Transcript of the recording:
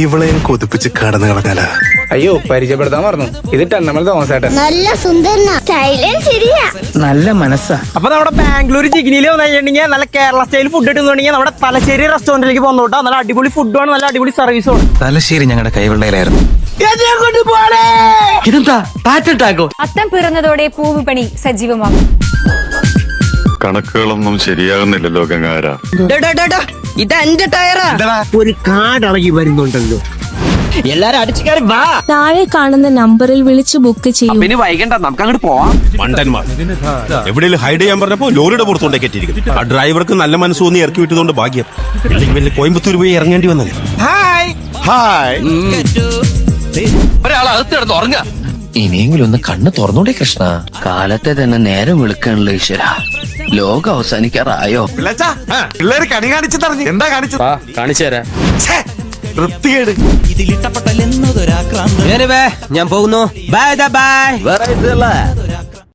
ഇവളെയും കൊതിപ്പിച്ച് കടന്നു കളഞ്ഞാല. അയ്യോ പരിചയപ്പെടുത്താൻ പറഞ്ഞു ഇത് നമ്മൾ തോമസേട്ടൻ നല്ല സുന്ദരനാ. സ്റ്റൈലും ശരിയാ. നല്ല മനസ്സാ. അപ്പൊ നമ്മുടെ ബാംഗ്ലൂർ ജിഗ്നിയിൽ വന്നിട്ടുണ്ടെങ്കിൽ നല്ല കേരള സ്റ്റൈൽ ഫുഡ് കിട്ടുന്നുണ്ടെങ്കിൽ നമ്മുടെ തലശ്ശേരി റെസ്റ്റോറന്റിലേക്ക് പോന്നോട്ടോ നല്ല അടിപൊളി ഫുഡാണ് നല്ല അടിപൊളി സർവീസും തലശ്ശേരി ഞങ്ങളുടെ കൈവെള്ളയിലായിരുന്നു. ഇതെന്താ? പാറ്റോ അത്തം പിറന്നതോടെ പൂവ് പണി സജീവമാകും. കണക്കുകളൊന്നും ശരിയാകുന്നില്ലല്ലോ ഗംഗാര ഇത് എന്റെ ടയറാ. ഒരു കാടിളകി വരുന്നുണ്ടല്ലോ. എല്ലാരും അടിച്ചു വാ. താഴെ കാണുന്ന നമ്പറിൽ വിളിച്ച് ബുക്ക് ചെയ്യൂ. പിന്നെ വൈകണ്ട നമുക്ക് അങ്ങോട്ട് പോവാം. മണ്ടന്മാർ എവിടെയെങ്കിലും ഹൈഡ് ചെയ്യാൻ പറഞ്ഞപ്പോ ലോറിയുടെ പുറത്തോണ്ടേ കെട്ടിയിരിക്കുന്നു ആ ഡ്രൈവർക്ക് നല്ല മനസ്സ് തോന്നി ഇറക്കി വിട്ടതുകൊണ്ട് ഭാഗ്യം. ഇല്ലെങ്കിൽ വലിയ കോയമ്പത്തൂർ പോയി ഇറങ്ങേണ്ടി വന്നത് ഹായ് ഹായ് ഇനിയെങ്കിലും ഒന്ന് കണ്ണ് തുറന്നൂടെ കൃഷ്ണ. കാലത്തെ തന്നെ നേരം വിളിക്കാനുള്ള ഈശ്വര. ലോകം അവസാനിക്കാറായോ? പിള്ളേര് കണി കാണിച്ചു തറഞ്ഞു എന്താ കാണിച്ചു കാണിച്ചു തരാം. വൃത്തികേട്. ഞാൻ പോകുന്നു. Bye bye